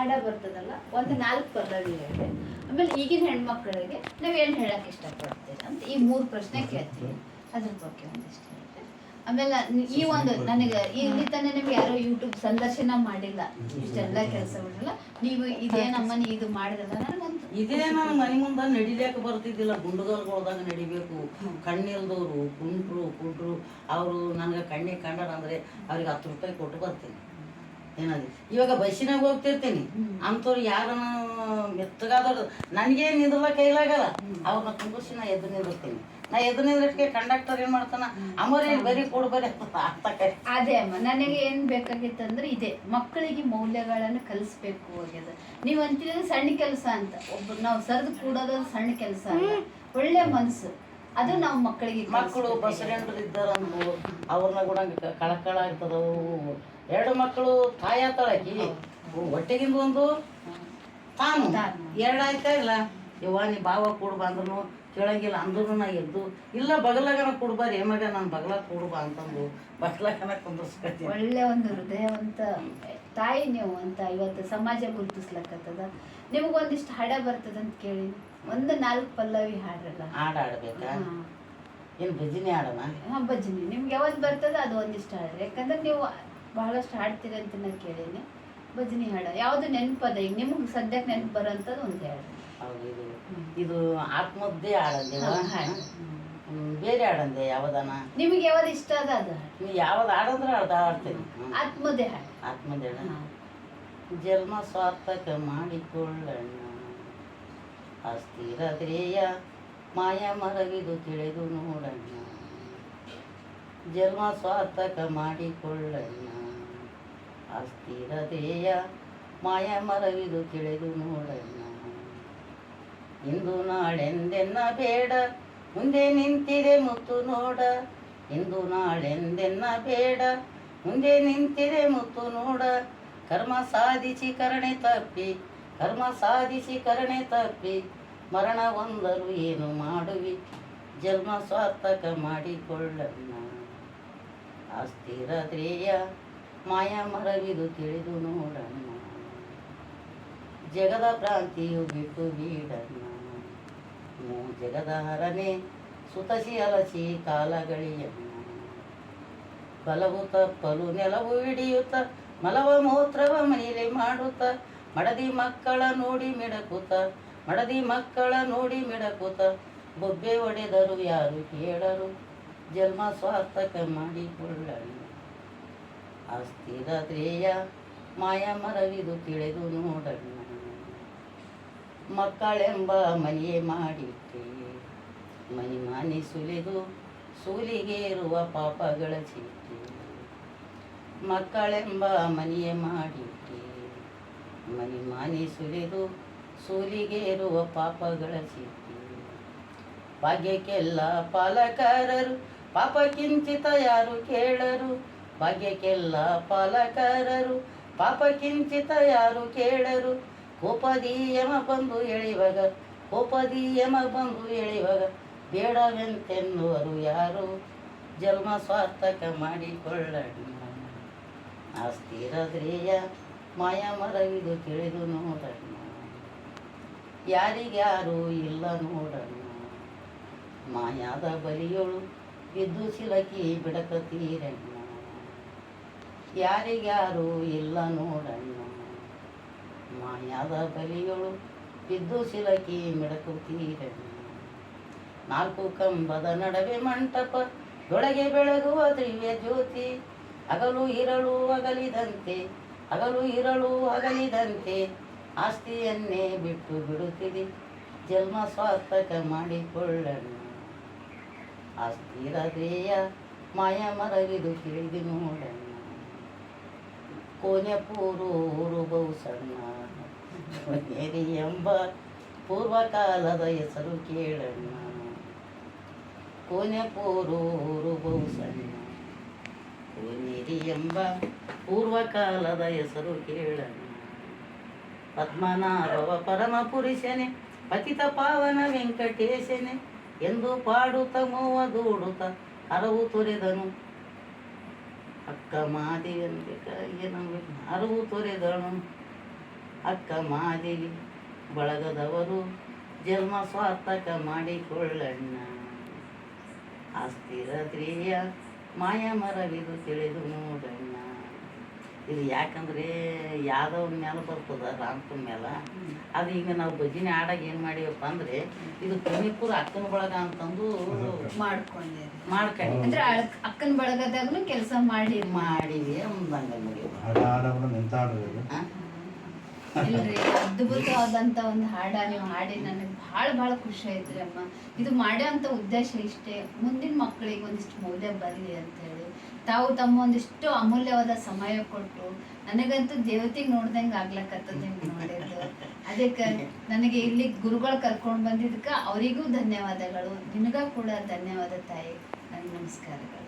ಹಾಡ ಬರ್ತದಲ್ಲ, ಒಂದು ನಾಲ್ಕು ಪದಗಳು ಹೇಳಿದೆ ಆಮೇಲೆ ಈಗಿನ ಹೆಣ್ಮಕ್ಳಿಗೆ ನಾವು ಏನು ಹೇಳಕ್ ಇಷ್ಟಪಡ್ತೀರಿ ಅಂತ ಈ ಮೂರು ಪ್ರಶ್ನೆ ಕೇಳ್ತೀವಿ ಅದ್ರ ಬಗ್ಗೆ ಒಂದಿಷ್ಟು ಹೇಳ್ರಿ ಆಮೇಲೆ ಈ ಒಂದು ನನಗೆ ಇಲ್ಲಿ ತಾನೇ ನಿಮ್ಗೆ ಯಾರೋ ಯೂಟ್ಯೂಬ್ ಸಂದರ್ಶನ ಮಾಡಿಲ್ಲ. ಇಷ್ಟೆಲ್ಲ ಕೆಲಸ ಮಾಡಿಲ್ಲ ನೀವು ಇದೇನಮ್ಮನ ಇದು ಮಾಡಿದ್ರಲ್ಲ ನನಗೆ ಇದೇ ನಾನು ಮನೆ ಮುಂದೆ ನಡಿಲಿಕ್ಕ ಬರ್ತಿದ್ದಿಲ್ಲ. ಗುಂಡುಗಲ್ಗೊಳ್ದಾಗ ನಡಿಬೇಕು. ಕಣ್ಣಿಲ್ದವ್ರು ಕುಂಟ್ರು ಕುಂಟ್ರು. ಅವರು ನನಗೆ ಕಣ್ಣಿಗೆ ಕಂಡ್ರೆ ಅವ್ರಿಗೆ ಹತ್ತು ರೂಪಾಯಿ ಕೊಟ್ಟು ಬರ್ತೀನಿ. ಏನದು ಇವಾಗ ಬಸ್ಸಿನಾಗ ಹೋಗ್ತಿರ್ತೀನಿ. ಅಂಥವ್ರು ಯಾರನ್ನ ಮೆತ್ತಗಾದವ್ರು ನನಗೇನು ನಿಂದ್ರಲ್ಲ ಕೈಲಾಗಲ್ಲ. ಅವ್ರನ್ನ ತುಂಬಿಸಿ ನಾ ಎದ್ದು ನಿಂದಿರ್ತೀನಿ ನಾ ಎದ್ದು ನಿಂದ್ರಕ್ಕೆ ಕಂಡಕ್ಟರ್ ಏನು ಮಾಡ್ತಾನ? ಅಮ್ಮರಿ ಬರೀ ಕೊಡು ಬರೀ ಅದೇ ಅಮ್ಮ ನನಗೆ ಏನ್ ಬೇಕಾಗಿತ್ತು ಅಂದ್ರೆ ಇದೆ. ಮಕ್ಕಳಿಗೆ ಮೌಲ್ಯಗಳನ್ನು ಕಲಿಸ್ಬೇಕು ಹೋಗ್ಯದ. ನೀವು ಅಂತೀರ ಸಣ್ಣ ಕೆಲಸ ಅಂತ. ಒಬ್ಬ ನಾವು ಸರ್ದು ಕೂಡೋದು ಸಣ್ಣ ಕೆಲಸ ಒಳ್ಳೆ ಮನಸ್ಸು ಅದು ನಾವು ಮಕ್ಕಳಿಗೆ ಮಕ್ಕಳು ಬಸರೆಂಡ್ರು ಇದ್ದಾರಂದು ಅವ್ರನ್ನ ಕೂಡ ಕಳಕಳ ಆಗ್ತದವು ಎರಡು ಮಕ್ಕಳು ತಾಯ ತಳಕಿ ಹೊಟ್ಟೆಗಿಂದ ಒಂದು? ತಾನು. ಎರಡು ಆಯ್ತಾ ಇಲ್ಲ? ಯವ್ವ ನೀ ಬಾವ ಕೂಡ ಬಂದ್ರು ಕೇಳಂಗಿಲ್ಲ ಅಂದ್ರೂ ನಾ ಎದ್ದು ಇಲ್ಲ ಬಗಲಾಗನ ಕೊಡ್ಬಾರಿ ಮಗ ನಾನು ಬಗಲಾಗ ಕೊಡ್ಬಾ ಅಂತಂದು ಬಗಲಾಗನ ಕುಂದರ್ಸ್ಕೊತೀನಿ. ಒಳ್ಳೆ ಒಂದು ಹೃದಯವಂತ ತಾಯಿ ನೀವು ಅಂತ ಇವತ್ತು ಸಮಾಜ ಗುರುತಿಸ್ಲಕ್ಕತ್ತದ ನಿಮಗೊಂದಿಷ್ಟು ಹಾಡ ಬರ್ತದಂತ ಕೇಳಿ. ಒಂದು ನಾಲ್ಕು ಪಲ್ಲವಿ ಹಾಡ್ರಲ್ಲ. ಹಾಡು ಆಡ್ಬೇಕಾ ಹಾ. ಏನು ಭಜನೆ ಆಡೋಣ ಹಾಂ ಭಜನೆ. ನಿಮ್ಗೆ ಯಾವತ್ತು ಬರ್ತದ ಅದು ಒಂದಿಷ್ಟು ಹಾಡ್ರಿ ಯಾಕಂದ್ರೆ ನೀವು ಬಹಳಷ್ಟು ಹಾಡ್ತೀರಿ ಅಂತ ನಾನು ಕೇಳೀನಿ. ಭಜನೆ ಹಾಡ. ಯಾವ್ದು ನೆನಪದ? ಈಗ ನಿಮ್ಗೆ ಸದ್ಯಕ್ಕೆ ನೆನಪು ಬರೋಂಥದ್ದು ಒಂದು ಹೌದು ಇದು. ಇದು ಆತ್ಮದ್ದೇ ಹಾಡಲ್ಲ ಹಾಡು. ಬೇರೆ ಹಾಡಂದೆ ಯಾವದನ? ನಿಮಗೆ ಯಾವ್ದು ಇಷ್ಟ ಅದ ಅದು ನೀ ಯಾವ್ದು ಹಾಡಂದ್ರೆ ಅರ್ಧ ಹಾಡ್ತೀನಿ. ಆತ್ಮದೇ ಹಾಡು. ಆತ್ಮದೇಳ. ಜನ್ಮ ಸ್ವಾರ್ಥಕ ಮಾಡಿಕೊಳ್ಳಣ್ಣ. ಅಸ್ಥಿರ ಧ್ಯೇಯ ಮಾಯ ಮರವಿದು ತಿಳಿದು ನೋಡಣ್ಣ. ಜನ್ಮ ಸ್ವಾರ್ಥಕ ಮಾಡಿಕೊಳ್ಳಣ್ಣ. ಅಸ್ಥಿರ ಧ್ಯೇಯ ಮಾಯ ಮರವಿದು ತಿಳಿದು ನೋಡಣ್ಣ. ಇಂದು ನಾಳೆಂದೆನ್ನ ಬೇಡ ಮುಂದೆ ನಿಂತಿದೆ ಮುತ್ತು ನೋಡ, ಇಂದು ನಾಳೆಂದೆನ್ನ ಬೇಡ. ಮುಂದೆ ನಿಂತಿದೆ ಮುತ್ತು ನೋಡ, ಕರ್ಮ ಸಾಧಿಸಿ ಕರಣೆ ತಪ್ಪಿ, ಕರ್ಮ ಸಾಧಿಸಿ ಕರಣೆ ತಪ್ಪಿ, ಮರಣ ಒಂದರು ಏನು ಮಾಡುವಿ? ಜನ್ಮ ಸ್ವಾರ್ಥಕ ಮಾಡಿಕೊಳ್ಳಣ್ಣ ಅಸ್ಥಿರದ್ರೇಯ ಮಾಯ ಮರವಿದು ತಿಳಿದು ನೋಡಣ್ಣ ಜಗದ ಪ್ರಾಂತಿಯು ಬಿಟ್ಟು ಬೀಡಣ್ಣ ಮೂ ಜಗದಾರನೆ ಸುತಸಿ ಅಲಸಿ ಕಾಲಗಳಿಯಣ್ಣ ಬಲವು ತಪ್ಪಲು ನೆಲವು ಹಿಡಿಯುತ್ತ, ಮಲವ ಮೂತ್ರವ ಮನೆಯಲ್ಲಿ ಮಾಡುತ್ತ, ಮಡದಿ ಮಕ್ಕಳ ನೋಡಿ ಮಿಡಕುತ ಮಡದಿ ಮಕ್ಕಳ ನೋಡಿ ಮಿಡಕುತ ಬೊಬ್ಬೆ ಒಡೆದರು ಯಾರು ಕೇಳರು, ಜನ್ಮ ಸ್ವಾರ್ಥಕ ಅಸ್ಥಿರ ಧ್ರೇಯ ಮಾಯ ಮರವಿದು ತಿಳಿದು ನೋಡಣ್ಣ ಮಕ್ಕಳೆಂಬ ಮನೆಯೇ ಮಾಡಿಟ್ಟೆ ಮನೆ ಮನೆ ಸುಲಿದು ಸೂಲಿಗೇರುವ ಪಾಪಗಳ ಚೀಟಿ. ಮಕ್ಕಳೆಂಬ ಮನೆಯೇ ಮಾಡಿಟ್ಟೆ ಮನೆ ಮನೆ ಸುಲಿದು ಸೂಲಿಗೇರುವ ಪಾಪಗಳ ಚೀಟಿ. ಭಾಗ್ಯಕ್ಕೆಲ್ಲ ಪಾಲಕರರು, ಪಾಪ ಕಿಂಚಿತ ಯಾರು ಕೇಳರು? ಭಾಗ್ಯಕ್ಕೆಲ್ಲ ಪಾಲಕರರು, ಪಾಪ ಕಿಂಚಿತ ಯಾರು ಕೇಳರು? ಕೋಪದಿ ಯಮ ಬಂದು ಎಳೆಯುವಾಗ ಕೋಪದಿ ಯಮ ಬಂದು ಎಳೆಯುವಾಗ ಬೇಡವೆಂತೆನ್ನುವರು ಯಾರು? ಜನ್ಮ ಸ್ವಾರ್ಥಕ ಮಾಡಿಕೊಳ್ಳಣ್ಣ. ಅಸ್ಥಿರದ್ರೇಯ ಮಾಯ ಮರವಿದು ತಿಳಿದು ನೋಡಣ್ಣ. ಯಾರಿಗ್ಯಾರು ಇಲ್ಲ ನೋಡಣ್ಣ. ಮಾಯಾದ ಬಲಿಯೊಳು ಬಿದ್ದು ಸಿಲಕಿ ಬಿಡಕತೀರಣ್ಣ ಯಾರಿಗ್ಯಾರು ಇಲ್ಲ ನೋಡಣ್ಣ. ಮಾಯಾದ ಬಲಿಗಳು ಬಿದ್ದು ಸಿಲಕಿ ಮಿಡಕು ಮಿಡಕುತ್ತೀರಣ್ಣ ನಾಲ್ಕು ಕಂಬದ ನಡುವೆ ಮಂಟಪ ಒಳಗೆ ಬೆಳಗುವ ದಿವ್ಯ ಜ್ಯೋತಿ, ಹಗಲು ಇರಳು ಅಗಲಿದಂತೆ ಹಗಲು ಇರಳು ಅಗಲಿದಂತೆ ಆಸ್ತಿಯನ್ನೇ ಬಿಟ್ಟು ಬಿಡುತ್ತಿದೆ, ಜನ್ಮ ಸ್ವಾರ್ಥಕ ಮಾಡಿಕೊಳ್ಳನು. ಆಸ್ತಿರದೇಯ ಮಾಯ ಮರವಿದು ತಿಳಿದು ನೋಡಣ್ಣ ಕೋನೆಪೂರು ಪೂರು ಬಹು ಸಣ್ಣ ಕೊನೆರಿ ಎಂಬ ಪೂರ್ವಕಾಲದ ಹೆಸರು ಕೇಳಣ್ಣ. ಕೋನೆಪೂರೂರು ಬಹು ಸಣ್ಣ ಕೋನೇರಿ ಎಂಬ ಪೂರ್ವಕಾಲದ ಹೆಸರು ಕೇಳಣ್ಣ. ಪದ್ಮನಾಭವ ಪರಮ ಪುರುಷನೆ ಪತಿತ ಪಾವನ ವೆಂಕಟೇಶನೆ, ಎಂದು ಪಾಡುತ್ತ ಮೂವ ದೂಡುತ್ತ ಹರವು ತೊರೆದನು. ಅಕ್ಕ ಮಾದೇವಂತೆ ಕೈಗೆ ನಮಗೆ ಹರವು ತೊರೆದಳು. ಅಕ್ಕ ಮಾದೇವಿ ಬಳಗದವರು ಜನ್ಮ ಸ್ವಾರ್ಥಕ ಮಾಡಿಕೊಳ್ಳಣ್ಣ. ಅಸ್ಥಿರದ್ರಿಯ ಮಾಯ ಮರವಿದು ತಿಳಿದು ನೋಡಣ್ಣ ಇದು ಯಾಕಂದ್ರೆ ಯಾದವನ ಮೇಲೆ ಬರ್ತದ ರಾಮಪುರ ಮೇಲೆ. ಅದು ಈಗ ನಾವು ಭಜನೆ ಆಡಾಗ ಏನು ಮಾಡೀವಪ್ಪ ಅಂದ್ರೆ ಇದು ಕನಿಪುರ ಅಕ್ಕನ ಬಳಗ ಅಂತಂದು ಮಾಡ್ಕೊಂಡೆ ಮಾಡ್ಕೊಂಡು ಅಂದ್ರೆ ಅಳ್- ಅಕ್ಕನ ಬಳಗದಾಗ್ಲೂ ಕೆಲಸ ಮಾಡಿ ಮಾಡಿವಿ ಅಂದಂಗ ಇಲ್ರಿ ಅದ್ಭುತವಾದಂತ ಒಂದು ಹಾಡ ನೀವು ಹಾಡಿ ನನಗೆ ಭಾಳ ಭಾಳ ಖುಷಿ ಆಯ್ತ್ರಿ ಅಮ್ಮ. ಇದು ಮಾಡೋಂಥ ಉದ್ದೇಶ ಇಷ್ಟೇ. ಮುಂದಿನ ಮಕ್ಕಳಿಗೆ ಒಂದಿಷ್ಟು ಮೌಲ್ಯ ಬರಲಿ ಅಂತೇಳಿ ತಾವು ತಮ್ಮ ಒಂದಿಷ್ಟು ಅಮೂಲ್ಯವಾದ ಸಮಯ ಕೊಟ್ಟು ನನಗಂತೂ ದೇವತೆಗೆ ನೋಡ್ದಂಗೆ ಆಗ್ಲಕತ್ತದ ಹಿಂಗೆ ನೋಡಿದ್ದು. ಅದಕ್ಕೆ ನನಗೆ ಇಲ್ಲಿ ಗುರುಗಳು ಕರ್ಕೊಂಡು ಬಂದಿದ್ದಕ್ಕೆ ಅವರಿಗೂ ಧನ್ಯವಾದಗಳು. ನಿನಗ ಕೂಡ ಧನ್ಯವಾದ ತಾಯಿ. ನನ್ನ ನಮಸ್ಕಾರಗಳು.